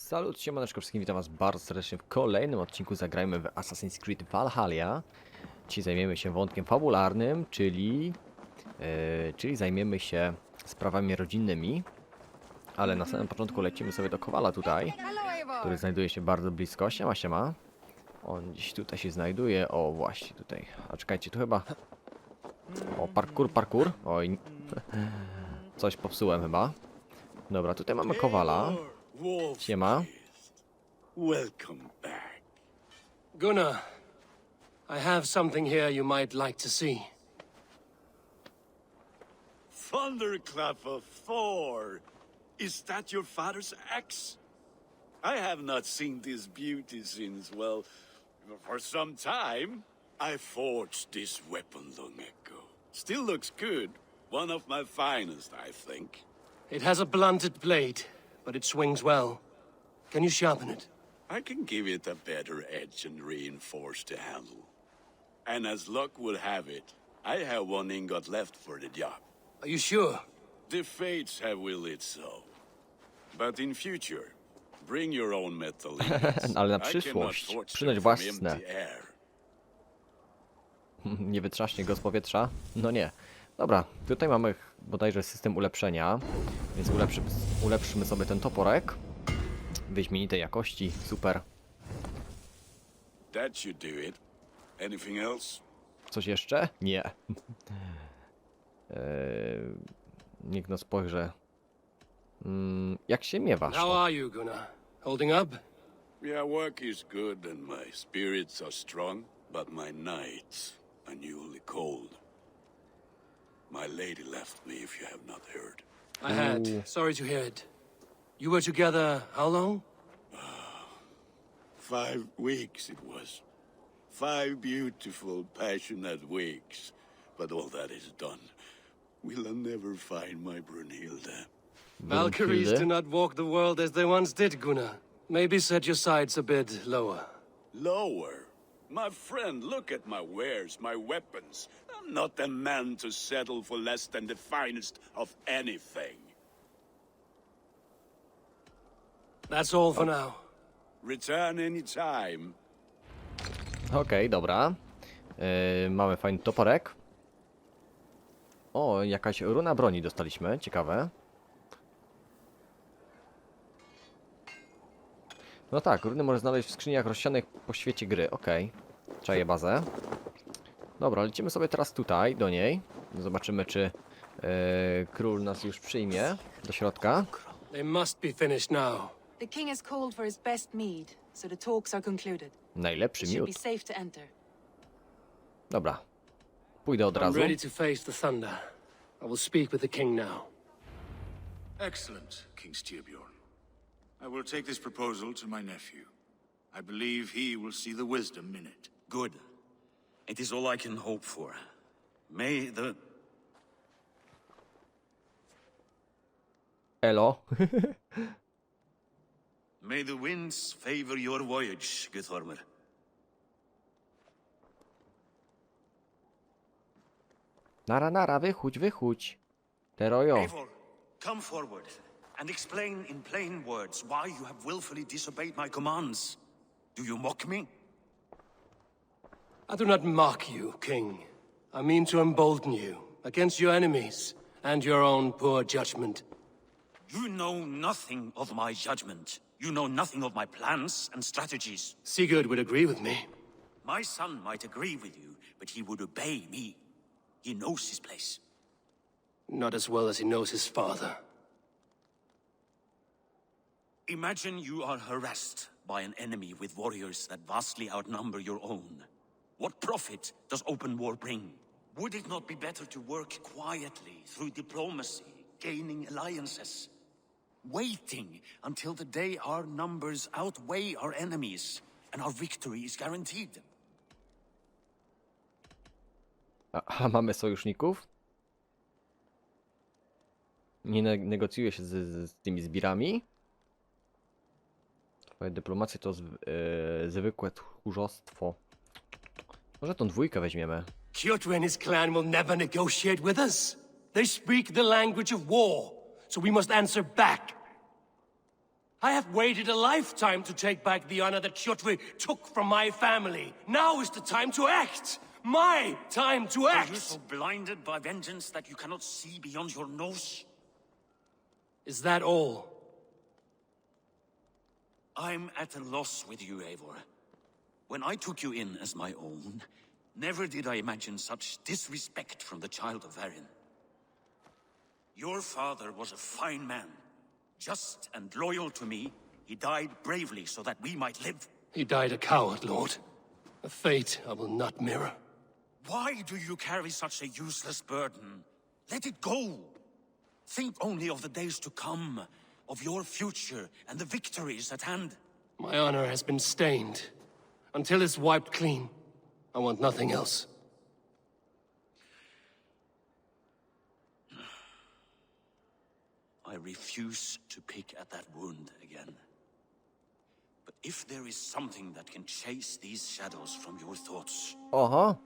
Salut, siemaneczko wszystkim, witam was bardzo serdecznie w kolejnym odcinku Zagrajmy w Assassin's Creed Valhalla. Dzisiaj zajmiemy się wątkiem fabularnym, czyli, e, czyli zajmiemy się sprawami rodzinnymi. Ale na samym początku lecimy sobie do Kowala tutaj, który znajduje się bardzo blisko. Siema, siema. On gdzieś tutaj się znajduje. O, właśnie tutaj. A czekajcie, tu chyba... O, parkour, parkour. Oj, coś popsułem chyba. Dobra, tutaj mamy Kowala. Siema. Welcome back. Gunnar, I have something here you might like to see. Thunderclap of Thor! Is that your father's axe? I have not seen this beauty since, well, for some time. I forged this weapon long ago. Still looks good. One of my finest, I think. It has a blunted blade, but it swings well. Can you sharpen it? I can give it a better edge and reinforce the handle. And as luck would have it, I have one ingot left for the job. Are you sure? The fates have willed it so. But in future, bring your own metal ingots. Ale na przyszłość przynoś własne. Nie wytrzaśnie go z powietrza? No nie. Dobra, tutaj mamy bodajże system ulepszenia, więc ulepszy, ulepszymy sobie ten toporek. Wyśmienitej jakości, super. That should do it. Anything else? Coś jeszcze? Nie. eee, niech no spojrzę. Mm, jak się miewasz? How are you, Gunnar? Holding up? Yeah, work is good and my spirits are strong, but my nights are newly cold. My lady left me, if you have not heard. I had. Sorry to hear it. You were together how long? Five weeks it was. Five beautiful, passionate weeks. But all that is done. Will I never find my Brunhilde? Valkyries do not walk the world as they once did, Gunnar. Maybe set your sights a bit lower. Lower? My friend, look at my wares, my weapons. I'm not a man to settle for less than the finest of anything. That's all for now. Return any time. Okej, dobra. Eee, mamy fajny toporek. O, jakaś runa broni dostaliśmy, ciekawe. No tak, runy można znaleźć w skrzyniach rozsianych po świecie gry, okej. Czaję bazę. Dobra, lecimy sobie teraz tutaj, do niej. Zobaczymy, czy e, król nas już przyjmie do środka. They must be finished now. The king has called for his best mead, so the talks are concluded. Najlepszy miód. be safe to enter. Dobra. Pójdę od I'm razu. ready to face the thunder. I will speak with the king now. Excellent, King Styrbjorn. I will take this proposal to my nephew. I believe he will see the wisdom in it. Good. It is all I can hope for. May the... Elo. May the winds favor your voyage, Guthormer. Nara, nara, wychódź, wychódź. Terojo. Eivor, come forward and explain in plain words why you have willfully disobeyed my commands. Do you mock me? I do not mock you, king. I mean to embolden you against your enemies and your own poor judgment. You know nothing of my judgment. You know nothing of my plans and strategies. Sigurd would agree with me. My son might agree with you, but he would obey me. He knows his place. Not as well as he knows his father. Imagine you are harassed by an enemy with warriors that vastly outnumber your own. What profit does open war bring? Would it not be better to work quietly through diplomacy, gaining alliances? Waiting until the day our numbers outweigh our enemies and our victory is guaranteed. A, mamy sojuszników? Nie ne negocjuje się z, z tymi zbirami? Twoja dyplomacja to zw e, zwykłe tchórzostwo. Może tą dwójkę weźmiemy. Kyoto and his clan will never negotiate with us. They speak the language of war, so we must answer back. I have waited a lifetime to take back the honor that Kjotve took from my family. Now is the time to act! My time to act! Are you act! so blinded by vengeance that you cannot see beyond your nose? Is that all? I'm at a loss with you, Eivor. When I took you in as my own, never did I imagine such disrespect from the child of Varin. Your father was a fine man. Just and loyal to me, he died bravely so that we might live. He died a coward, Lord. A fate I will not mirror. Why do you carry such a useless burden? Let it go. Think only of the days to come, of your future and the victories at hand. My honor has been stained. Until it's wiped clean, I want nothing else. I refuse to pick at that wound again. But if there is something that can chase these shadows from your thoughts, Oho.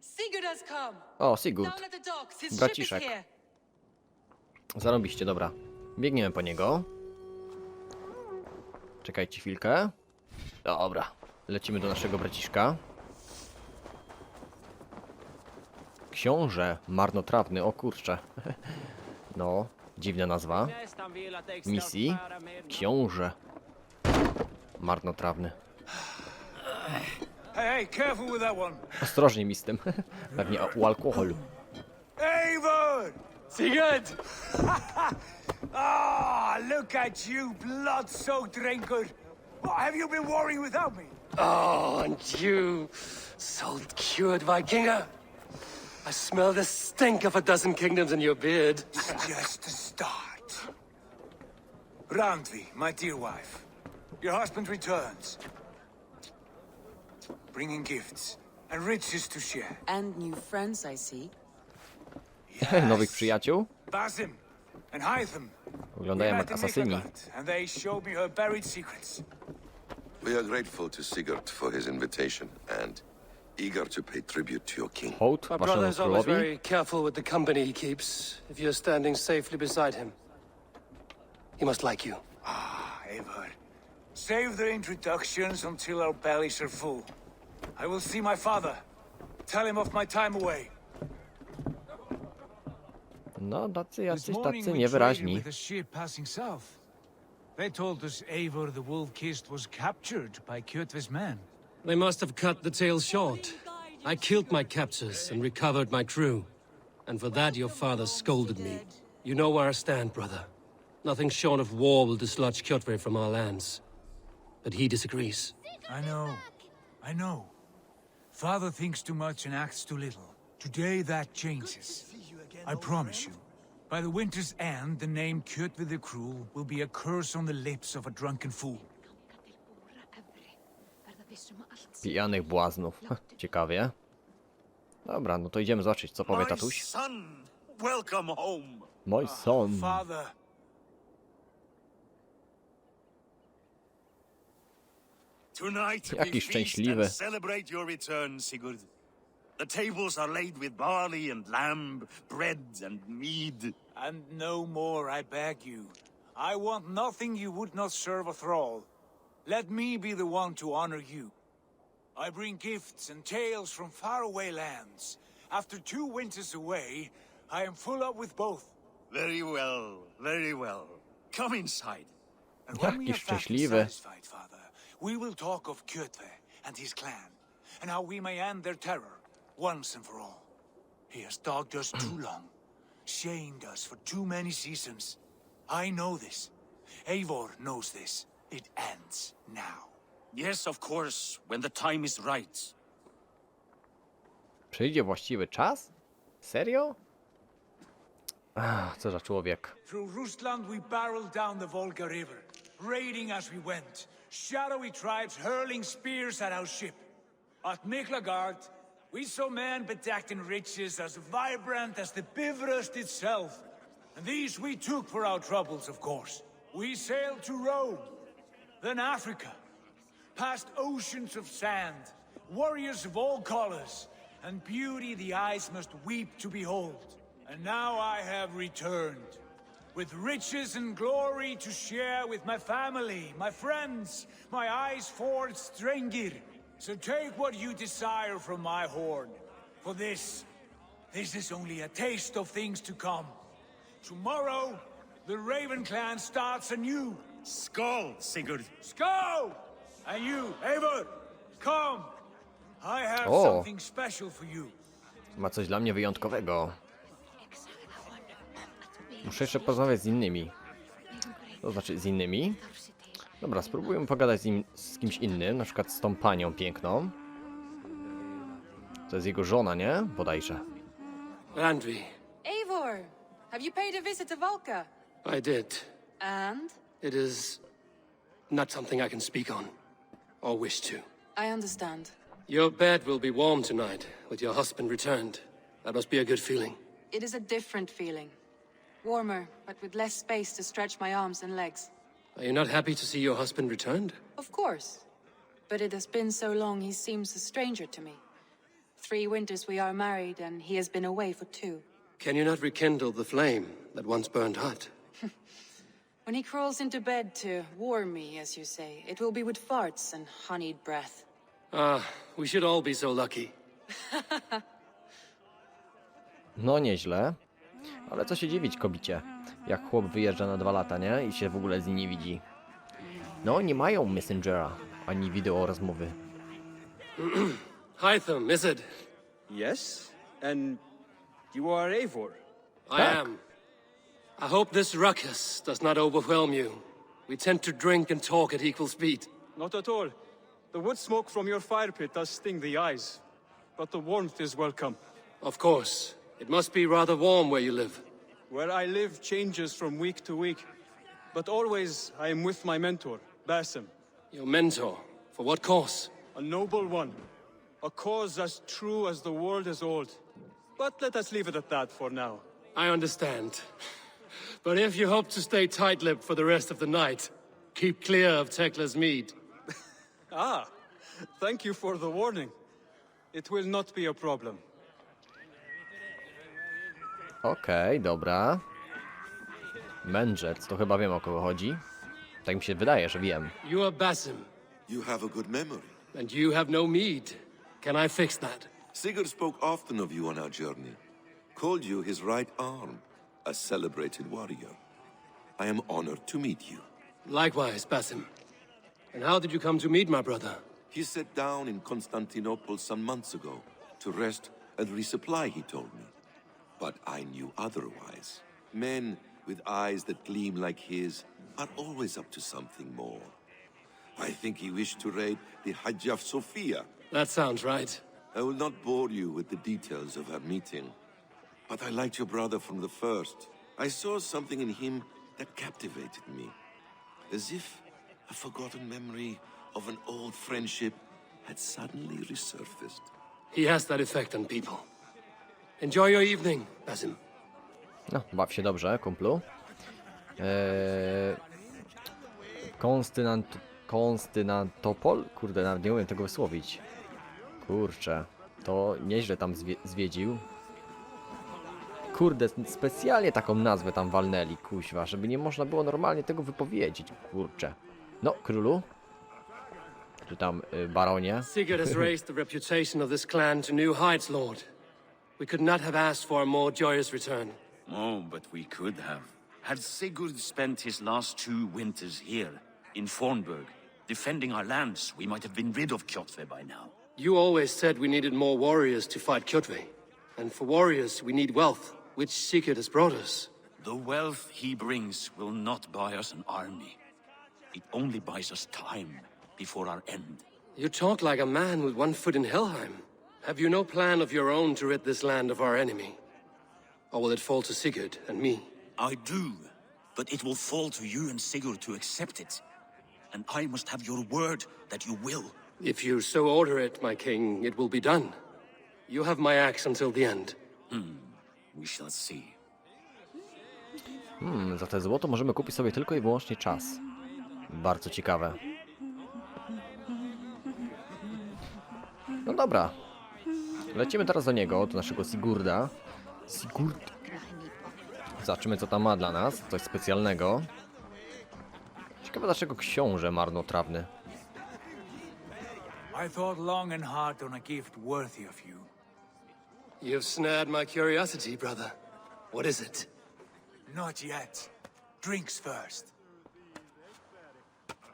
Sigurd has come. Oh, Sigurd. Down at the docks. His ship is here. Zarobiście, dobra. Biegniemy po niego. Czekajcie chwilkę. Dobra. Lecimy do naszego braciszka. Książę marnotrawny, o kurczę. No, dziwna nazwa. Misji. Książę marnotrawny. Hey. Ostrożnie mi z tym. Pewnie o, u alkoholu. Sigurd! Ah, look at you, blood-soaked drinker. What, have you been warring without me? Oh, and you, salt-cured Vikinger. I smell the stink of a dozen kingdoms in your beard. Just the start. Randvi, my dear wife. Your husband returns. Bringing gifts and riches to share. And new friends, I see. Nowych przyjaciół. Basim and Wyglądają We jak asasyni. They showed me her buried secrets. We are grateful to Sigurd for his invitation and eager to pay tribute to your king. Hołd My brother is always very careful with the company he keeps, if you're standing safely beside him. He must like you. Ah, Eivor. Save the introductions until our bellies are full. I will see my father. Tell him of my time away. No, tacy This jacyś morning tacy we traded niewyraźni. with a ship passing south. They told us Eivor the Wolf-Kissed was captured by Kjotve's men. They must have cut the tale short. I killed my captors and recovered my crew. And for that your father scolded me. You know where I stand, brother. Nothing short of war will dislodge Kjotve from our lands. But he disagrees. I know. I know. Father thinks too much and acts too little. Today that changes. I promise you. By the winter's end, the name Kjotve the Cruel will be a curse on the lips of a drunken fool. Pijanych błaznów. Ciekawie. Dobra, no to idziemy zobaczyć, co powie my tatuś. son, welcome home. Mój son. Father, Tonight Jaki we feast szczęśliwy. The tables are laid with barley and lamb, bread and mead. and no more, I beg you. I want nothing you would not serve a thrall. Let me be the one to honor you. I bring gifts and tales from faraway lands. After two winters away, I am full up with both. Very well, very well. Come inside. And when we Jaki are fat and szczęśliwy. satisfied, Father, we will talk of Kjotve and his clan, and how we may end their terror, once and for all. He has dogged us too long, shamed us for too many seasons. I know this. Eivor knows this. It ends now. Yes, of course, when the time is right. Przyjdzie właściwy czas? Serio? Ach, co za człowiek. Through Rusland we barreled down the Volga River, raiding as we went, shadowy tribes hurling spears at our ship. At Miklagard, we saw men bedecked in riches as vibrant as the Bifrost itself. And these we took for our troubles, of course. We sailed to Rome, then Africa, past oceans of sand, warriors of all colors, and beauty the eyes must weep to behold. And now I have returned. with riches and glory to share with my family, my friends, my eyes forged Strengir. So take what you desire from my horn. For this, this is only a taste of things to come. Tomorrow, the Raven clan starts anew. Skull, Sigurd. Go! And you, Eivor, come. I have Oh. something special for you. Ma coś dla mnie wyjątkowego. Muszę jeszcze porozmawiać z innymi. To znaczy z innymi? Dobra, spróbujmy pogadać z, nim, z kimś innym, na przykład z tą panią piękną. To jest jego żona, nie? Bodajże. Landry, Eivor, have you paid a visit to Valka? I did. And? It is not something I can speak on, or wish to. I understand. Your bed will be warm tonight, with your husband returned. That must be a good feeling. It is a different feeling. Warmer, but with less space to stretch my arms and legs. Are you not happy to see your husband returned? Of course. But it has been so long he seems a stranger to me. Three winters we are married, and he has been away for two. Can you not rekindle the flame that once burned hot? When he crawls into bed to warm me, as you say, it will be with farts and honeyed breath. Ah, we should all be so lucky. No nieźle. Ale co się dziwić kobicie, jak chłop wyjeżdża na dwa lata, nie? I się w ogóle z niej nie widzi. No, nie mają Messengera, ani wideo rozmowy. Hytham, is it? Yes? And you are Eivor? I Tak. am. I hope this ruckus does not overwhelm you. We tend to drink and talk at equal speed. Not at all. The wood smoke from your fire pit does sting the eyes, but the warmth is welcome. Of course. It must be rather warm where you live. Where I live changes from week to week, but always I am with my mentor, Basim, Your mentor. For what cause? a noble one, a cause as true as the world is old. But let us leave it at that for now. I understand. But if you hope to stay tight-lipped for the rest of the night, keep clear of Tekla's mead. Ah, thank you for the warning. It will not be a problem. Okej, dobra. Mędrzec, to chyba wiem o kogo chodzi. Tak mi się wydaje, że wiem. You are Basim, You have a good memory. and you have no mead. Can I fix that? Sigurd spoke often of you on our journey, called you his right arm, a celebrated warrior. I am honored to meet you. Likewise, Basim. And how did you come to meet my brother? He sat down in Constantinople some months ago to rest and resupply, he told me. But I knew otherwise. Men with eyes that gleam like his are always up to something more. I think he wished to raid the Hagia Sophia. That sounds right. I will not bore you with the details of our meeting. But I liked your brother from the first. I saw something in him that captivated me. As if a forgotten memory of an old friendship had suddenly resurfaced. He has that effect on people. Enjoy your evening, Basim. No, baw się dobrze, kumplu. Eee... Konstynant... Konstynantopol? Kurde, nawet nie umiem tego wysłowić. Kurczę, to nieźle tam zwie zwiedził. Kurde, specjalnie taką nazwę tam walnęli, kuźwa, żeby nie można było normalnie tego wypowiedzieć, kurczę. No, królu? Czy tam y, baronie? Sigurd has raised the reputation of this clan to new heights, Lord. We could not have asked for a more joyous return. Oh, but we could have. Had Sigurd spent his last two winters here, in Fornburg, defending our lands, we might have been rid of Kjotve by now. You always said we needed more warriors to fight Kjotve. And for warriors, we need wealth, which Sigurd has brought us. The wealth he brings will not buy us an army. It only buys us time before our end. You talk like a man with one foot in Helheim. Have you no plan of your own to rid this land of our enemy? Or will it fall to Sigurd and me? I do, but it will fall to you and Sigurd to accept it. And I must have your word that you will. If you so order it, my king, it will be done. You have my axe until the end. We shall see. Hmm, za te złoto możemy kupić sobie tylko i wyłącznie czas. Bardzo ciekawe. No dobra. Lecimy teraz do niego, do naszego Sigurda. Sigurd. Zobaczymy co tam ma dla nas. Coś specjalnego. Ciekawe dlaczego książę marnotrawny. I thought long and hard on a gift worthy of you. You've snared my curiosity, brother. What is it? Not yet. Drinks first.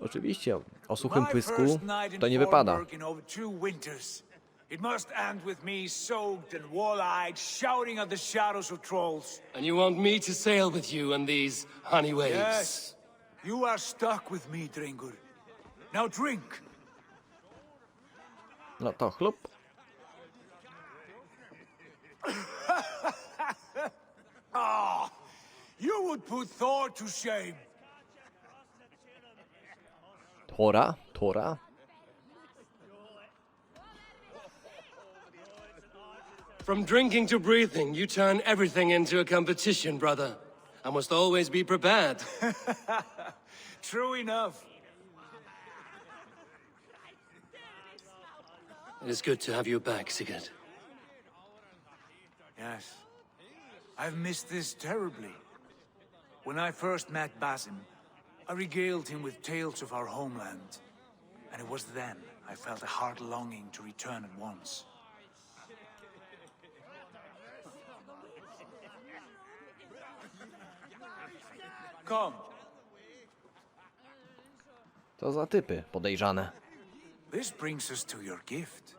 Oczywiście, o suchym pysku to nie wypada. Fornburg in over two winters. It must end with me soaked and wall-eyed, shouting at the shadows of trolls. And you want me to sail with you on these honey waves? Yes, you are stuck with me, Dringur. Now drink. No to chlub. Ah, you would put Thor to shame. Tora, Tora. From drinking to breathing, you turn everything into a competition, brother. I must always be prepared. True enough. It is good to have you back, Sigurd. Yes. I've missed this terribly. When I first met Basim, I regaled him with tales of our homeland. And it was then I felt a heart longing to return at once. Come, To za typy podejrzane. this brings us to your gift.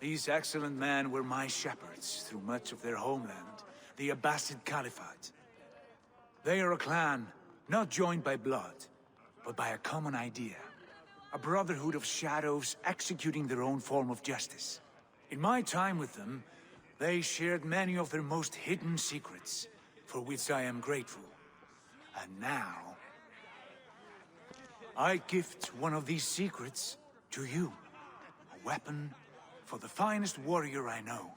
These excellent men were my shepherds through much of their homeland, the Abbasid Caliphate. They are a clan not joined by blood, but by a common idea. A brotherhood of shadows executing their own form of justice. In my time with them, they shared many of their most hidden secrets, for which I am grateful. And now, I gift one of these secrets to you. A weapon for the finest warrior I know.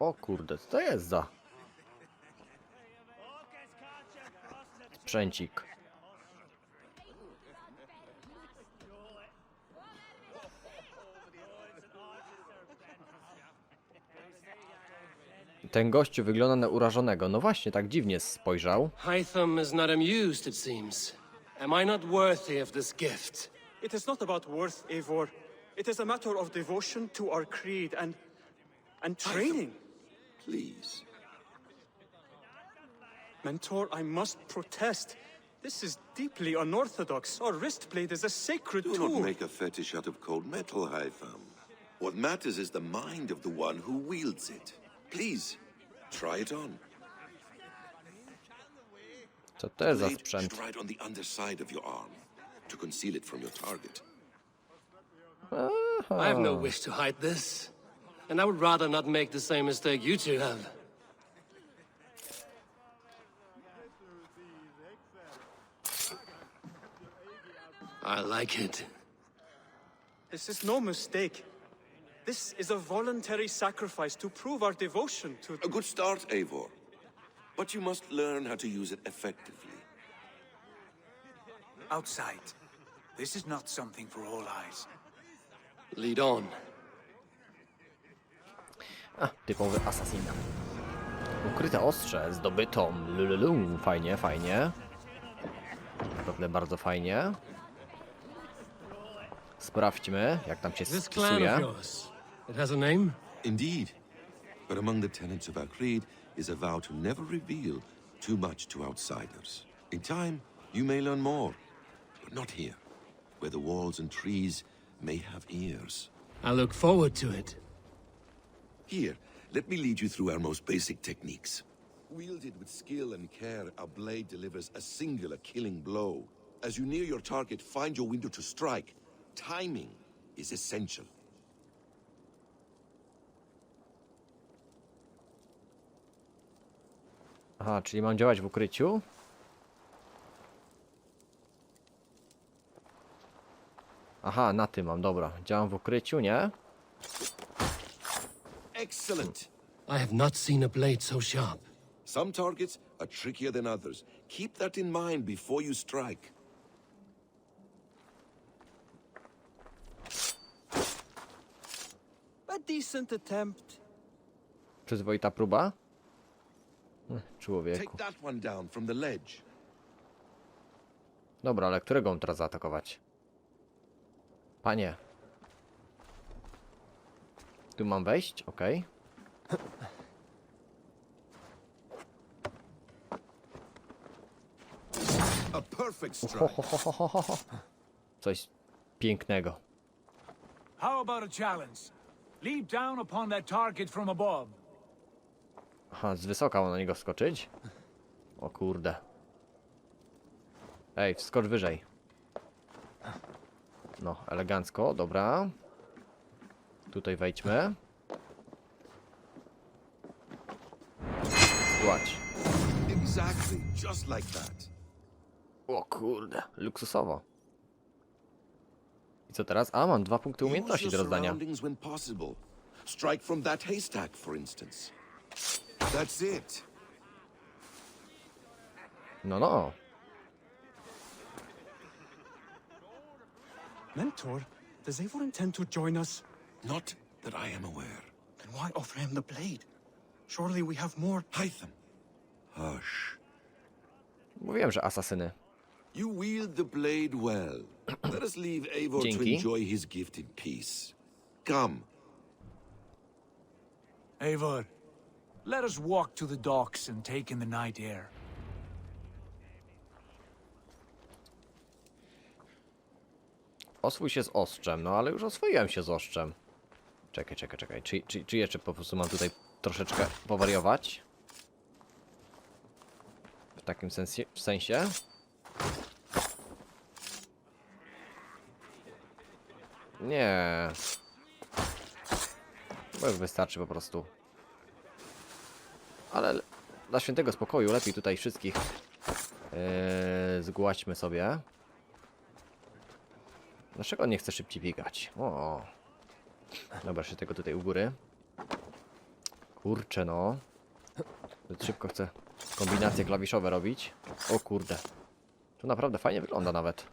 O kurde, co to jest za... Sprzęcik. Ten gościu wygląda na urażonego. No właśnie, tak dziwnie spojrzał. Hytham is not amused, it seems. Am I not worthy of this gift? It is not about worth, Eivor. It is a matter of devotion to our creed and... and training. Please. Mentor, I must protest. This is deeply unorthodox. Our wrist blade is a sacred Do tool. not make a fetish out of cold metal, Haitham. What matters is the mind of the one who wields it. Please, try it on. Co to jest za Blade sprzęt? should ride on the underside of your arm to conceal it from your target. I have no wish to hide this. And I would rather not make the same mistake you two have. I like it. This is no mistake. This is a voluntary sacrifice to prove our devotion to... A good start, Eivor. But you must learn how to use it effectively. Outside. This is not something for all eyes. Lead on. A, typowy asasin. Ukryte ostrze zdobyto. Lululu. Fajnie, fajnie. Naprawdę bardzo fajnie. Sprawdźmy, jak tam się This clan of spisuje. It has a name? Indeed. But among the tenets of our creed is a vow to never reveal too much to outsiders. In time, you may learn more, but not here, where the walls and trees may have ears. I look forward to it. Here, let me lead you through our most basic techniques. Wielded with skill and care, our blade delivers a singular killing blow. As you near your target, find your window to strike. Timing is essential. Aha, czyli mam działać w ukryciu? Aha, na tym mam, dobra. Działam w ukryciu, nie? Excellent! I have not seen a blade so sharp. Some targets are trickier than others. Keep that in mind before you strike. A decent attempt. Przyzwoita próba. Człowieku. Dobra, ale którego on teraz zaatakować? Panie. Tu mam wejść? Okej. Okay. Ohohohoho. Coś pięknego. How about a challenge? Leap down upon that target from above. Aha, z wysoka mam na niego skoczyć? O kurde. Ej, wskocz wyżej. No, elegancko, dobra. Tutaj wejdźmy. Zgładź. Exactly, just like that. O kurde, luksusowo. I co teraz? A, mam dwa punkty umiejętności do rozdania. Strike from that haystack, for instance. That's it. No, no. Mentor, does Eivor intend to join us? Not that I am aware. Then why offer him the blade? Surely we have more. Hytham. Hush. Mówiłem, że asasyny. You wield the blade well. Let us leave Eivor to Dzięki. enjoy his gift in peace. Come. Eivor, let us walk to the docks and take in the night air. Oswój się z ostrzem, no ale już oswoiłem się z ostrzem. Czekaj, czekaj, czekaj. Czy, czy, czy jeszcze po prostu mam tutaj troszeczkę powariować? W takim sensie? W sensie? Nie. Bo już wystarczy po prostu. Ale dla świętego spokoju lepiej tutaj wszystkich yy, zgłaćmy sobie. Dlaczego on nie chce szybciej biegać? O. Dobra, jeszcze tego tutaj u góry. Kurczę no. Szybko chcę kombinacje klawiszowe robić. O kurde. To naprawdę fajnie wygląda nawet.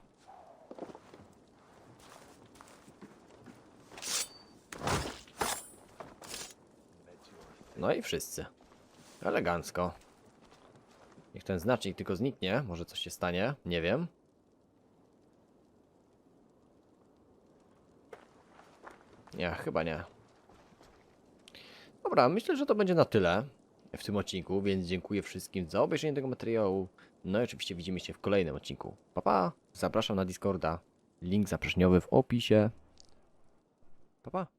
No i wszyscy. Elegancko. Niech ten znacznik tylko zniknie. Może coś się stanie. Nie wiem. Nie, chyba nie. Dobra, myślę, że to będzie na tyle w tym odcinku, więc dziękuję wszystkim za obejrzenie tego materiału. No i oczywiście widzimy się w kolejnym odcinku. Pa, pa! Zapraszam na Discorda. Link zaproszeniowy w opisie. Pa, pa!